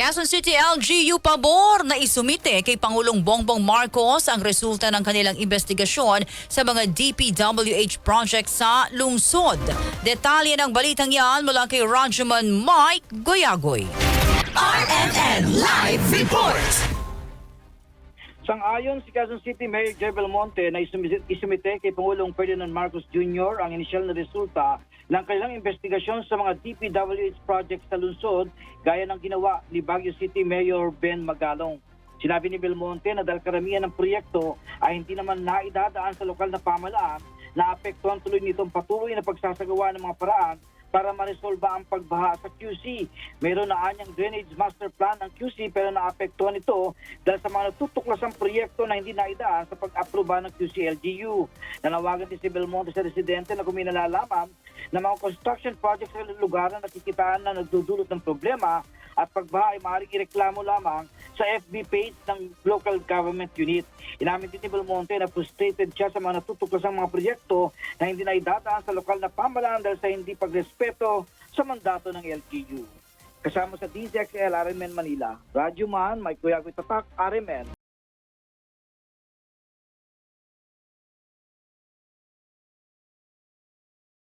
Quezon City LGU pabor na isumite kay Pangulong Bongbong Marcos ang resulta ng kanilang investigasyon sa mga DPWH projects sa lungsod. Detalye ng balitang yan mula kay Rajaman Mike Goyagoy. RMN Live Report! Sang-ayon si Quezon City Mayor Jay Belmonte na isumite, kay Pangulong Ferdinand Marcos Jr. ang inisyal na resulta ng kanilang investigasyon sa mga DPWH projects sa lungsod gaya ng ginawa ni Baguio City Mayor Ben Magalong. Sinabi ni Belmonte na dahil karamihan ng proyekto ay hindi naman naidadaan sa lokal na pamalaan, naapektuhan tuloy nitong patuloy na pagsasagawa ng mga paraan para maresolba ang pagbaha sa QC. Meron na anyang drainage master plan ng QC pero naapektuhan ito dahil sa mga natutuklasang proyekto na hindi naidaan sa pag-aproba ng QC-LGU. Nanawagan din si Belmonte sa residente na kung may nalalaman na mga construction projects sa lugar na nakikitaan na nagdudulot ng problema at pagbaha ay maaaring ireklamo lamang sa FB page ng local government unit. Inamin din ni Belmonte na frustrated siya sa mga natutuklasang mga proyekto na hindi na idadaan sa lokal na pamalaan dahil sa hindi pagrespeto sa mandato ng LGU. Kasama sa DZXL RMN Manila, Radyo Man, Mike Kuyagoy Tatak, RMN.